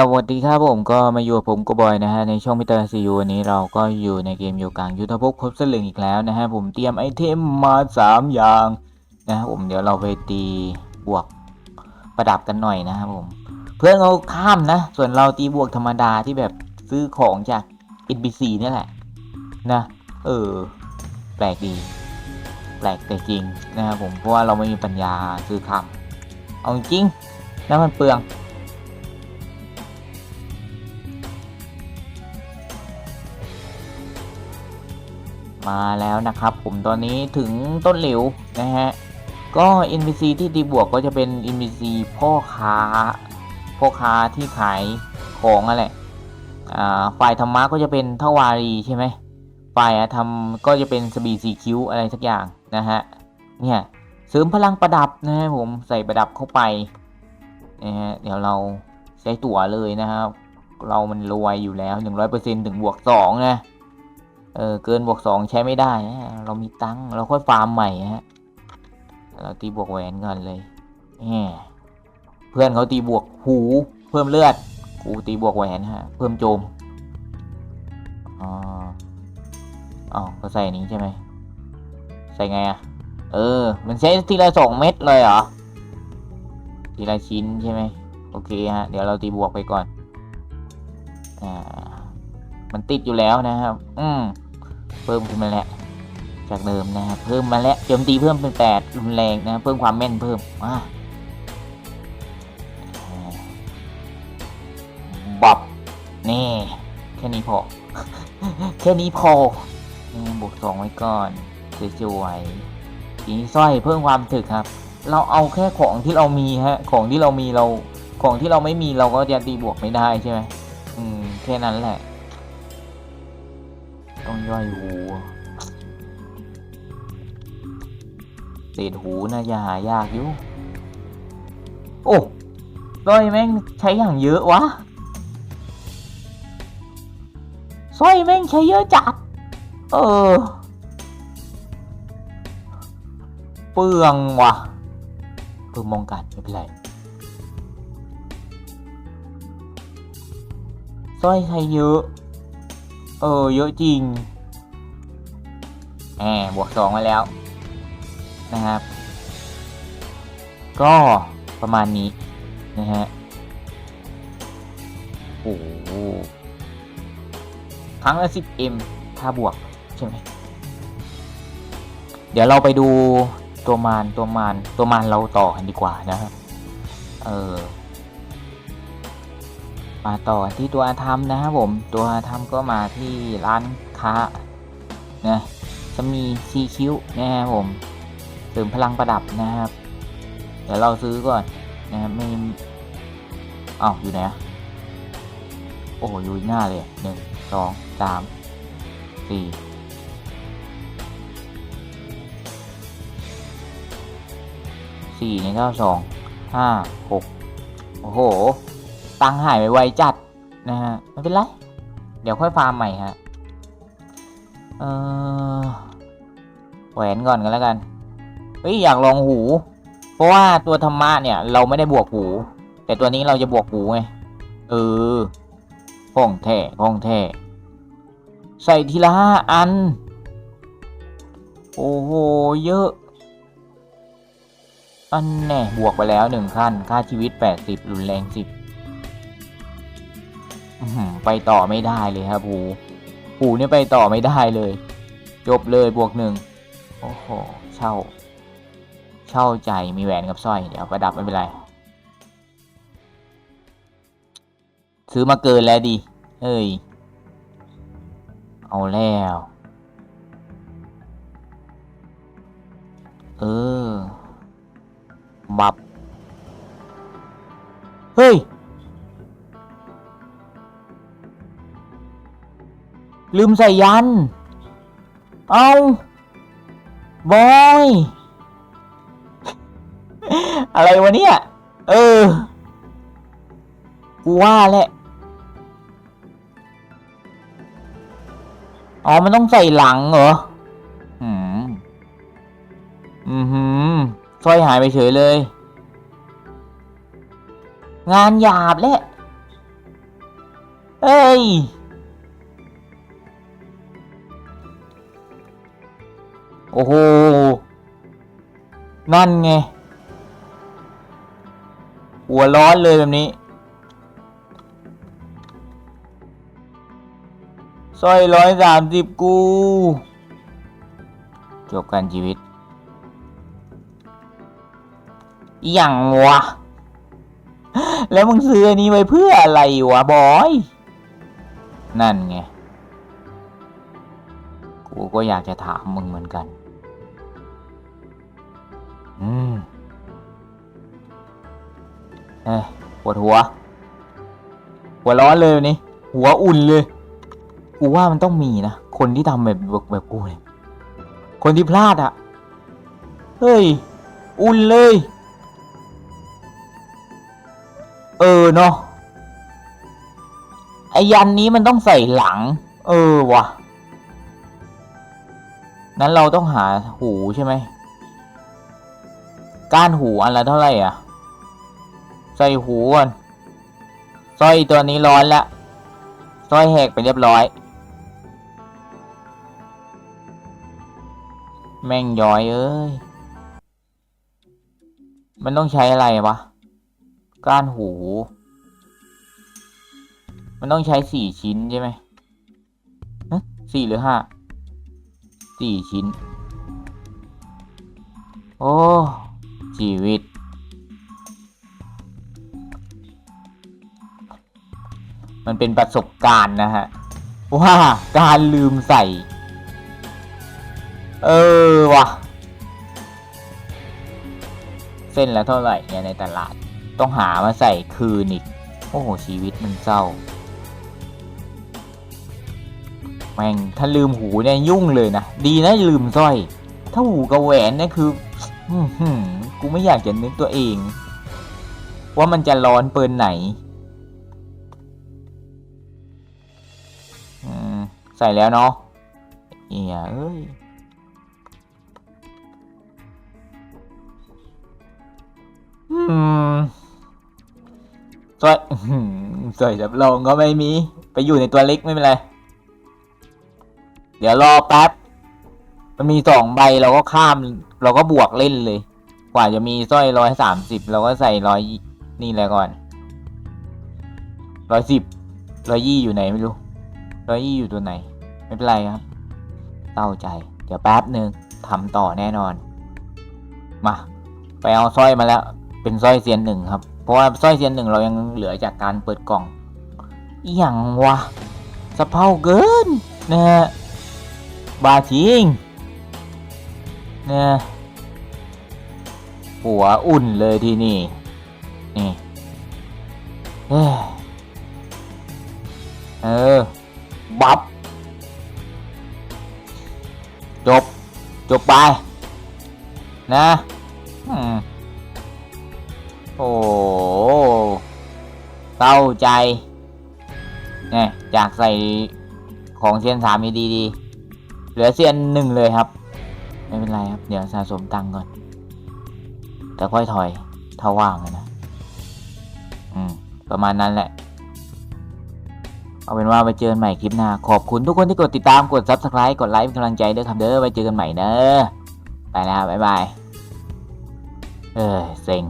สวัสดีครับผมก็มาอยู่กับผมก็บอยนะฮะในช่องมิเตอร์ซีอูวันนี้เราก็อยู่ในเกมอยู่กลางยุทธภพครบสลึงอีกแล้วนะฮะผมเตรียมไอเทมมาสามอย่างนะผมเดี๋ยวเราไปตีบวกประดับกันหน่อยนะครับผม เพื่อนเราข้ามนะ ส่วนเราตีบวกธรรมดาที่แบบซื้อของจาก NPC นี่แหละนะเออแปลกดี แปลกแต่จริงนะครับผมเพราะว่าเราไม่มีปัญญาซื้อคำเอาจริงนะมันเปลือง มาแล้วนะครับ ผมตอนนี้ถึงต้นเหลวนะฮะก็ NPC ที่ตีบวกก็จะเป็น NPC พ่อค้าพ่อค้าที่ขายของอะไรอ่าฝ่ายธรรมะก็จะเป็นทวารีใช่ไหมฝ่ายธรรมก็จะเป็นสบีสีคิ้วอะไรสักอย่างนะฮะเนี่ยเสริมพลังประดับนะฮะผมใส่ประดับเข้าไปนะฮะเดี๋ยวเราใช้ตั๋วเลยนะครับ เรามันรวยอยู่แล้ว 100%ถึงบวก2นะ เออเกินบวกสองใช้ไม่ได้นะเรามีตังเราค่อยฟาร์มใหม่ฮะเราตีบวกแหวนก่อนเลยเพื่อนเขาตีบวกหูเพิ่มเลือดกูตีบวกแหวนฮะเพิ่มโจมอ๋ออ๋อก็ใส่นี้ใช่ไหมใส่ไงอะเออ มันใช้ทีละสองเม็ดเลยเหรอทีละชิ้นใช่ไหมโอเคฮะเดี๋ยวเราตีบวกไปก่อนอ่ามันติดอยู่แล้วนะครับ อืม เพิ่มขึ้นมาแล้วจากเดิมนะครับเพิ่มมาแล้วโจมตีเพิ่มเป็นแปดรุนแรงนะเพิ่มความแม่นเพิ่มมาบับนี่แค่นี้พอ แค่นี้พอบวกสองไว้ก่อนสวยๆทีนี้สร้อยเพิ่มความถึกครับ เราเอาแค่ของที่เรามีฮะของที่เรามีเราของที่เราไม่มีเราก็จะตีบวกไม่ได้ใช่ไหมอืมแค่นั้นแหละ ต้องย่อยหูเศษหูน่าจะหายากอยู่ โอ้สร้อยแม่งใช้อย่างเยอะวะสร้อยแม่งใช้เยอะจัด เออ เปลืองว่ะเพิ่มมองกันไม่เป็นไรสร้อยใช้เยอะ เออเยอะจริงแหมบวกสองมาแล้วนะครับ ก็ประมาณนี้นะฮะโอ้โหครั้งละ 10m ถ้าบวก ใช่ไหมเดี๋ยวเราไปดูตัวมารตัวมารตัวมารเราต่อกันดีกว่านะครับเออ มาต่อที่ตัวอาธรรมนะครับผม ตัวอาธรรมก็มาที่ร้านค้านะจะมีซีคิวนะครับผมเสริมพลังประดับนะครับ เดี๋ยวเราซื้อก่อนนะครับไม่อ้าวอยู่ไหนอะโอ้โหอยู่หน้าเลยหนึ่งสองสามสี่สี่ในเท่าสองห้าหกโอ้โห ตังหายไปไวจัดนะฮะไม่เป็นไร เดี๋ยวค่อยฟาร์มใหม่ฮะเออแหวนก่อนกันแล้วกันเฮ้ยอยากลองหู เพราะว่าตัวธรรมะเนี่ย เราไม่ได้บวกหู แต่ตัวนี้เราจะบวกหูไงเออห้องแท้ห้องแท้ใส่ทีละห้าอัน โอ้โหเยอะ อันแน่บวกไปแล้วหนึ่งขั้น ค่าชีวิตแปดสิบรุนแรงสิบ ไปต่อไม่ได้เลยครับผูผูเนี่ยไปต่อไม่ได้เลย จบเลยบวกหนึ่งโอ้โหเช่า เช่าใจมีแหวนกับสร้อย เดี๋ยวประดับไม่เป็นไร ซื้อมาเกินแล้วดิเฮ้ย เอาแล้ว เออ ลืมใส่ยัน เอาบอย อะไรวะเนี่ย เออ กูว่าแหละ อ๋อ มันต้องใส่หลังเหรอ อืม อือหือสร้อยหายไปเฉยเลย งานหยาบแหละเฮ้ย โอ้โห นั่นไง หัวร้อนเลยแบบนี้สร้อยร้อยสามสิบกู จบกันชีวิต อย่างวะ แล้วมึงซื้ออันนี้ไว้เพื่ออะไรวะ บอย นั่นไง กูก็อยากจะถามมึงเหมือนกัน อืม เอ้ยปวดหัว หัวร้อนเลยวันนี้หัวอุ่นเลย กูว่ามันต้องมีนะ คนที่ทำแบบแบบกูเนี่ย คนที่พลาดอะเฮ้ย อุ่นเลย เออเนาะ ไอยันนี้มันต้องใส่หลัง เออว่ะ นั้นเราต้องหาหูใช่ไหม ก้านหูอันละเท่าไหร่อะ ใส่หูก่อนสร้อยตัวนี้ร้อนแล้วสร้อยแหกไปเรียบร้อย แม่งย้อยเอ้ย มันต้องใช้อะไรวะ ก้านหู มันต้องใช้สี่ชิ้นใช่ไหมสี่หรือห้า สี่ชิ้น โอ้ ชีวิต มันเป็นประสบการณ์นะฮะ ว่าการลืมใส่ เออว่ะเส้นละเท่าไหร่เนี่ยในตลาด ต้องหามาใส่คืนอีก โอ้โห ชีวิตมันเศร้า แม่งถ้าลืมหูเนี่ยยุ่งเลยนะ ดีนะลืมสร้อย ถ้าหูกับแหวนเนี่ยคืออื้อหือกูไม่อยากจะนึกตัวเอง ว่ามันจะร้อนเปินไหนใส่แล้วเนาะเอียเอ้ยสร้อยสร้อยจับรองก็ไม่มี ไปอยู่ในตัวเล็กไม่เป็นไร เดี๋ยวรอแป๊บ มันมีสองใบเราก็ข้าม เราก็บวกเล่นเลย กว่าจะมีสร้อยร้อยสามสิบเราก็ใส่ร้อยนี่แหละก่อนร้อยสิบร้อยยี่อยู่ไหนไม่รู้ร้อยยี่อยู่ตัวไหน ไม่เป็นไรครับเต้าใจ เดี๋ยวแป๊บหนึ่งทำต่อแน่นอน มา ไปเอาสร้อยมาแล้ว เป็นสร้อยเซียนหนึ่งครับ เพราะว่าสร้อยเซียนหนึ่งเรายังเหลือจากการเปิดกล่องอย่างวะสะเพาเกินนะฮะ บาชิงนะหัวอุ่นเลยที่นี่ นี่เออ บับ จบ จบไป นะอโอ้เศร้าใจเนี่ยจากใส่ของเซียนสามดีดีๆ เหลือเซียนหนึ่งเลยครับ ไม่เป็นไรครับ เดี๋ยวสะสมตังค์ก่อน แต่ค่อยถอยถ้าว่างนะ อืม ประมาณนั้นแหละ เอาเป็นว่าไปเจอกันใหม่คลิปหน้า ขอบคุณทุกคนที่กดติดตาม กด subscribe กดไลค์เป็นกำลังใจด้วยครับเด้อไว้เจอกันใหม่เนอะไปแล้วบ๊ายบาย เออเซ็ง